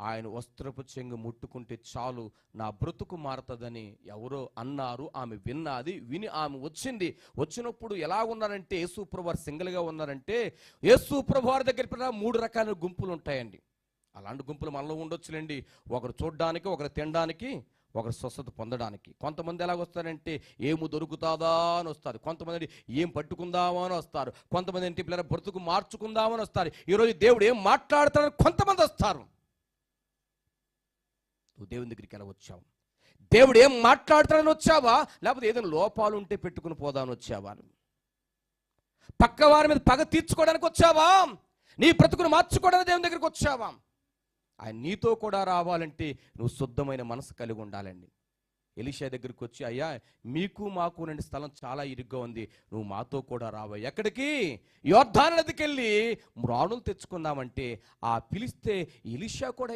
ఆయన వస్త్రపు చెంగు ముట్టుకుంటే చాలు నా బ్రతుకు మారుతుందని ఎవరో అన్నారు. ఆమె విన్నది విని ఆమె వచ్చింది. వచ్చినప్పుడు ఎలా ఉన్నారంటే యేసు ప్రభువారు సింగిల్గా ఉన్నారంటే యేసు ప్రభువారి దగ్గర మూడు రకాల గుంపులు ఉంటాయండి. అలాంటి గుంపులు మనలో ఉండొచ్చులేండి. ఒకరు చూడడానికి ఒకరు తినడానికి ఒకరు స్వస్థత పొందడానికి. కొంతమంది ఎలాగ వస్తారంటే ఏము దొరుకుతాదా అని వస్తారు. కొంతమంది ఏం పట్టుకుందామా అని వస్తారు. కొంతమంది ఏంటి పిల్లల బ్రతుకు మార్చుకుందామని వస్తారు. ఈరోజు దేవుడు ఏం మాట్లాడతాడని కొంతమంది వస్తారు. దేవుని దగ్గరికి ఎలా వచ్చావు? దేవుడు ఏం మాట్లాడతానని వచ్చావా? లేకపోతే ఏదైనా లోపాలు ఉంటే పెట్టుకుని పోదామని వచ్చావా? పక్క వారి మీద పగ తీర్చుకోవడానికి వచ్చావా? నీ బ్రతుకును మార్చుకోవడానికి దేవుని దగ్గరికి వచ్చావా? ఆయన నీతో కూడా రావాలంటే నువ్వు శుద్ధమైన మనసు కలిగి ఉండాలండి. ఎలిషా దగ్గరికి వచ్చి అయ్యా మీకు మాకు నుండి స్థలం చాలా ఇరుగ్గా ఉంది. నువ్వు మాతో కూడా రావా? ఎక్కడికి? యోర్ధాన నదికి వెళ్ళి మ్రాణులు తెచ్చుకుందామంటే ఆ పిలిస్తే ఎలిషా కూడా